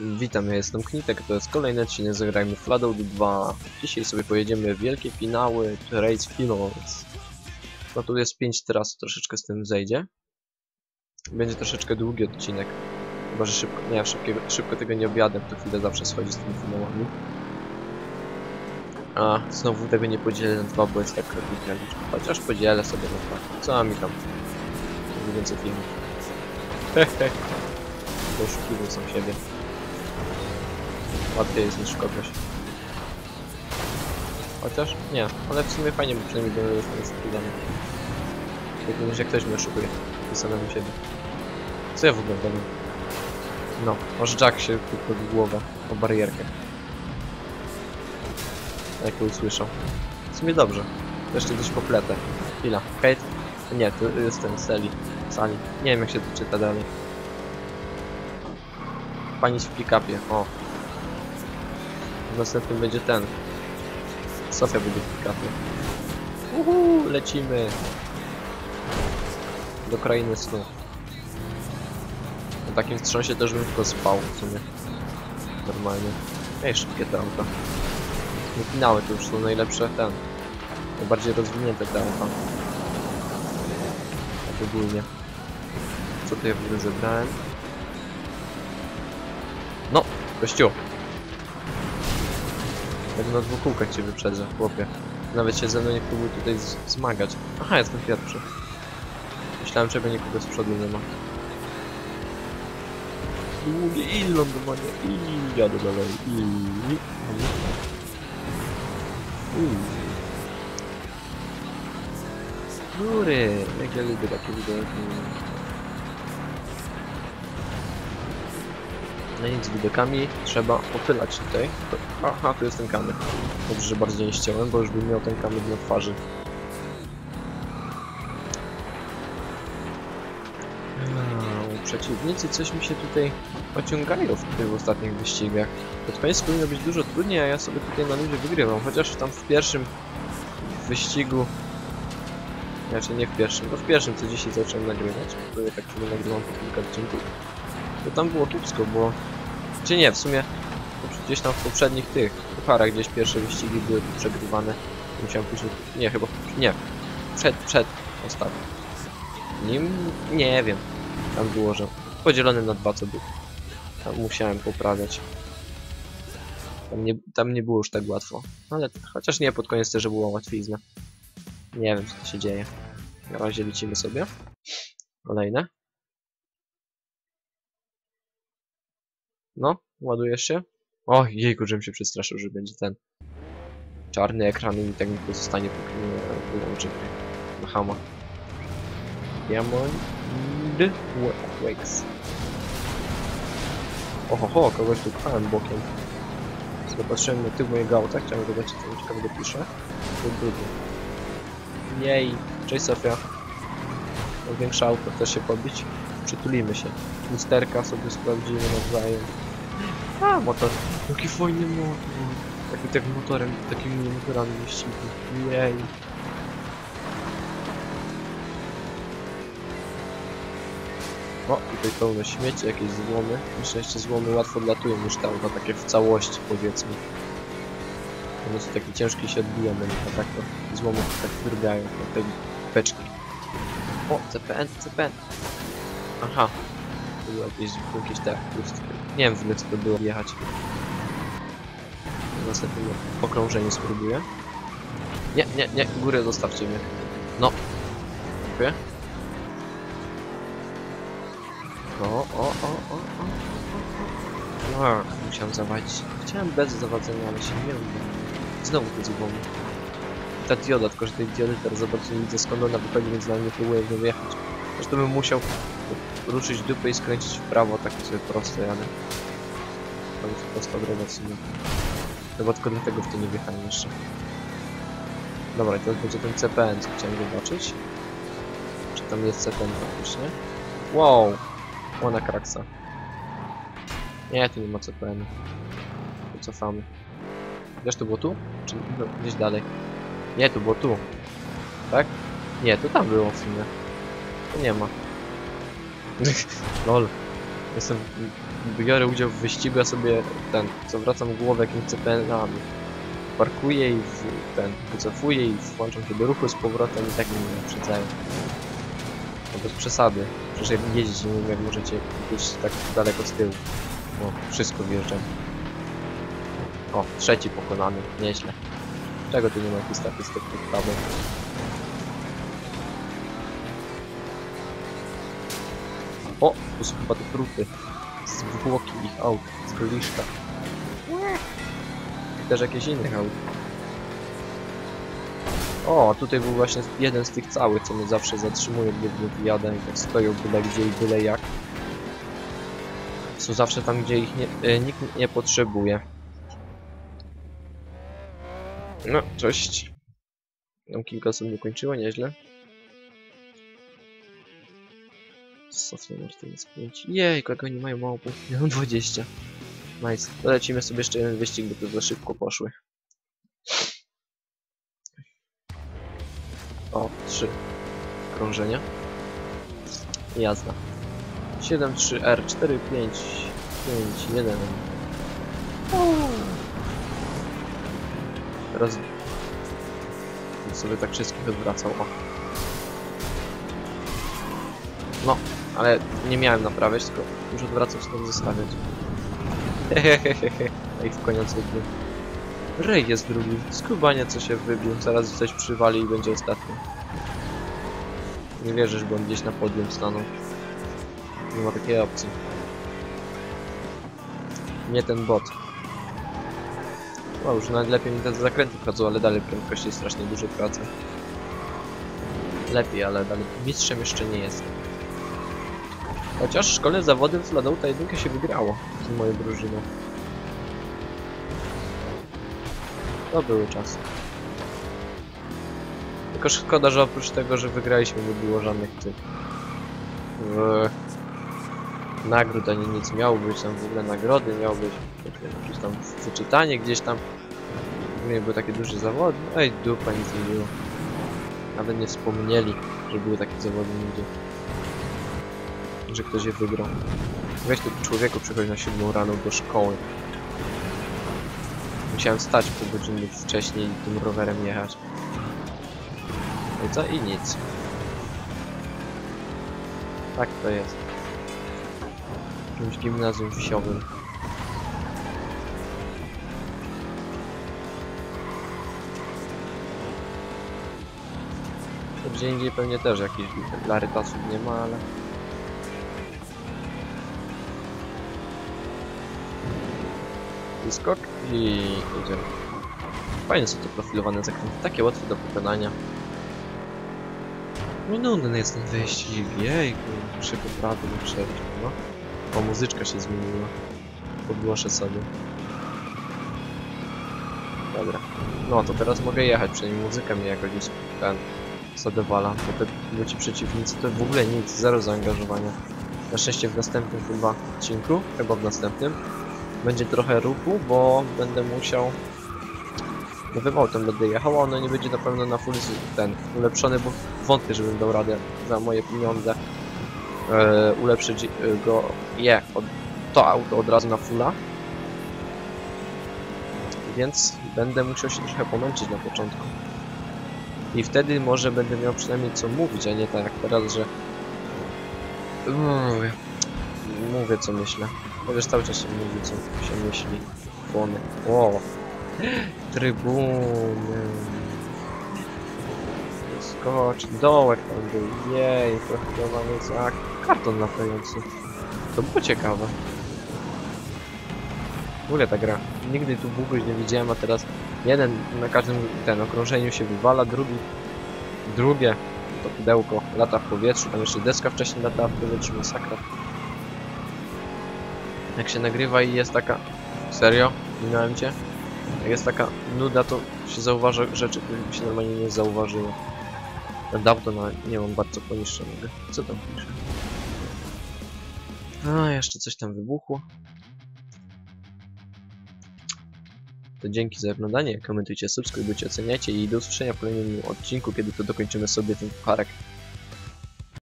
Witam, ja jestem Knitek, to jest kolejny odcinek Zagrajmy w Fladout 2. Dzisiaj sobie pojedziemy wielkie finały, Race Finals. No tu jest 5 tras, troszeczkę z tym zejdzie. Będzie troszeczkę długi odcinek. Chyba, że szybko, nie, szybkiego, szybko tego nie objadę, to chwilę zawsze schodzi z tymi finałami. A, znowu tego nie podzielę na dwa, bo jest tak głupia liczba. Chociaż podzielę sobie na dwa. Co mi tam? Więcej filmów. Hehe. Poszukiwał sam siebie. Łatwiej jest niż kogoś. Chociaż? Nie, ale w sumie fajnie, bo przynajmniej do jest skrzydany. Tak niż jak ktoś mnie oszukuje. I samemu siebie. Co ja w ogóle robię? No, aż Jack się tylko w głowę o barierkę. Jak usłyszał. W sumie dobrze. Jeszcze gdzieś popletę. Chwila. Kate? Nie, to jest ten Sally. Sali. Nie wiem jak się to czyta dalej. Pani w pick-upie. O, Następnym będzie ten. Sofia będzie w pick-upie. Uhu, lecimy. Do krainy snu. Na takim wstrząsie też bym tylko spał w sumie. Normalnie. Ej, szybkie te auta. Nie finały to już są najlepsze ten. Najbardziej rozwinięte te auta. Tak ogólnie. Co tu ja w ogóle zebrałem? No, gościu. Jak na dwóch kółkach cię wyprzedzę, chłopie. Nawet się ze mną nie próbuj tutaj zmagać. Aha, jestem pierwszy. Myślałem, że nikogo z przodu nie ma. I lądowanie, i jadę dalej, i... Góry, jak ja lubię takie widoki. No nic widokami, trzeba popylać tutaj. Aha, tu jest ten kamyk. Dobrze, że bardziej nie ściąłem, bo już bym miał ten kamyk na twarzy. Przeciwnicy coś mi się tutaj ociągają w tych ostatnich wyścigach. Pod koniec powinno być dużo trudniej, a ja sobie tutaj na ludzie wygrywam. Chociaż tam w pierwszym wyścigu znaczy nie w pierwszym, bo w pierwszym co dzisiaj zacząłem nagrywać, bo ja tak sobie nagrywam po kilka odcinków. To tam było kiepsko, bo... Czy nie, w sumie gdzieś tam w poprzednich tych pucharach gdzieś pierwsze wyścigi były przegrywane. Musiałem później... Nie, chyba... Nie. Przed, przed ostatnim. Nim... Nie wiem. Tam było, że podzielony na dwa co był. Tam musiałem poprawiać. Tam nie, tam nie było już tak łatwo. Ale chociaż nie, pod koniec też była łatwizna. Nie wiem, co się dzieje. Na razie lecimy sobie. Kolejne. No, ładujesz się? O, jejku, żebym się przestraszył, że będzie ten czarny ekran i tak mi pozostanie wyłączy na hama. Diamond Wakes. Oho, ho, kogoś tu pchałem bokiem. Zobaczyłem na tył mojego auta, chciałem zobaczyć, co mi ciekawego pisze. To brudny. Jej, cześć Sofia. Największe auto, chcesz się pobić? Przytulimy się. Lusterka sobie sprawdzimy nawzajem. A, motor. Jaki fajny motor. Taki tak motorem, takimi motorami wyścigu. Jej. O, tutaj pełno śmieci, jakieś złomy. Na szczęście złomy łatwo latują niż te auta, takie w całości powiedzmy. One są takie ciężkie się odbijają, a tak to złomy tak drgają, te beczki. O, CPN, CPN. Aha. To były jakieś, jakieś pustki. Nie wiem w ogóle co to było jechać. Następnym okrążeniu spróbuję. Nie, nie, nie, górę zostawcie mnie. No. Dziękuję. O, o, o, o, o, o. Ach, musiałem zawalić. Chciałem bez zawadzenia, ale się nie udało. Znowu te złomy. Ta dioda, tylko że tej diody teraz zobaczcie, nie widzę skąd ona wychodzi, więc na nie próbuję w nią wjechać. Zresztą bym musiał ruszyć dupę i skręcić w prawo, takie sobie proste jadę. To jest prosta droga w sumie. Chyba tylko dlatego w to nie wjechałem jeszcze. Dobra, teraz będzie ten CPN, co chciałem zobaczyć. Czy tam jest CPN faktycznie? Wow! Łana kraksa. Nie, tu nie ma CPN. To cofamy. Wiesz, to było tu? Czy no, gdzieś dalej? Nie, tu było tu. Tak? Nie, to tam było w sumie. Tu nie ma. Lol. Jestem, biorę udział w wyścigu, a sobie ten, zawracam głowę jakimś CPN-ami. Parkuję i w, ten, wycofuję i włączam się do ruchu z powrotem i tak mnie nie wyprzedzają. No bez przesady. Przecież jak jeździć nie wiem jak możecie jeździć tak daleko z tyłu. No, wszystko wjeżdżam. O, trzeci pokonany, nieźle. Czego tu nie ma jakichś statystyk pod O, tu są chyba te trupy. Zwłoki ich aut, z goliszka. I też jakieś innych aut. O, tutaj był właśnie jeden z tych całych, co mnie zawsze zatrzymuje, gdy wyjadę i tak stoją byle gdzie i byle jak. Są zawsze tam, gdzie ich nie, e, nikt nie potrzebuje. No, cześć. Tam kilka osób nie kończyło, nieźle. Software Martinez 5. Jej, jak oni mają mało punktów. Ja mam 20. Nice. Lecimy sobie jeszcze jeden wyścig, bo to za szybko poszły. O, 3 krążenia. Jazda. 7, 3, R, 4, 5, 5, 1. Teraz sobie tak wszystkich odwracał. O. No, ale nie miałem naprawiać, tylko już odwracał, stąd zostawiać. No i w koniec wybił. Rej jest drugi. Skubanie co się wybił. Zaraz coś przywali i będzie ostatni. Nie wierzę, że on gdzieś na podium stanął. Nie ma takiej opcji. Nie ten bot. O, już nawet lepiej mi te zakręty wchodzą, ale dalej prędkość jest strasznie dużo pracy. Lepiej, ale dalej mistrzem jeszcze nie jestem. Chociaż w szkole zawody w Ladouta jedynkę się wygrało z moją drużyną. To były czasy. Tylko szkoda, że oprócz tego, że wygraliśmy, nie było żadnych tych w... nagród ani nic. Miało być tam w ogóle nagrody, miało być jakieś tam wyczytanie gdzieś tam. Nie były takie duże zawody. Ej, dupa, nic nie było. Nawet nie wspomnieli, że były takie zawody nigdzie że ktoś je wygrał. Weź tu człowieku przychodzi na 7 rano do szkoły. Musiałem stać pół godziny wcześniej i tym rowerem jechać. No i co? I nic. Tak to jest. W jakimś gimnazjum wsiowym. Gdzie indziej pewnie też jakichś larytasów nie ma, ale... skok i jedziemy. Fajne są te profilowane zakręty, takie łatwe do pokonania. No nudny jest ten wyścig, jejku, muszę go prawie przejść, no. O, muzyczka się zmieniła. Podgłoszę sobie. Dobra. No to teraz mogę jechać, przynajmniej muzyka mnie jakoś gdzieś ten zadowala, bo te bo ci przeciwnicy to w ogóle nic, zero zaangażowania. Na szczęście w następnym chyba odcinku, chyba w następnym, będzie trochę ruchu, bo będę musiał nowym autem będę jechał, a ono nie będzie na pewno na full ten ulepszony, bo wątpię, żebym dał radę za moje pieniądze e, ulepszyć go je, to auto od razu na fulla. Więc będę musiał się trochę pomęczyć na początku. I wtedy może będę miał przynajmniej co mówić, a nie tak jak teraz, że Uuu, mówię co myślę. Chociaż cały czas się mówi, co się myśli. Błony. O! Trybuny. Skocz. Dołek tam był. Jej, profilowany za karton latający. To było ciekawe. W ogóle ta gra. Nigdy tu bugoś nie widziałem, a teraz jeden na każdym ten okrążeniu się wywala, drugi drugie to pudełko lata w powietrzu, tam jeszcze deska wcześniej latała w powietrzu, masakra. Jak się nagrywa i jest taka... Serio? Minąłem cię? Jak jest taka nuda, to się zauważa rzeczy, których się normalnie nie zauważyło. Dawno na... nie mam bardzo poniższonego. Co tam pisze? A, jeszcze coś tam wybuchło. To dzięki za oglądanie, komentujcie, subskrybujcie, oceniajcie i do usłyszenia w kolejnym odcinku, kiedy to dokończymy sobie ten pucharek.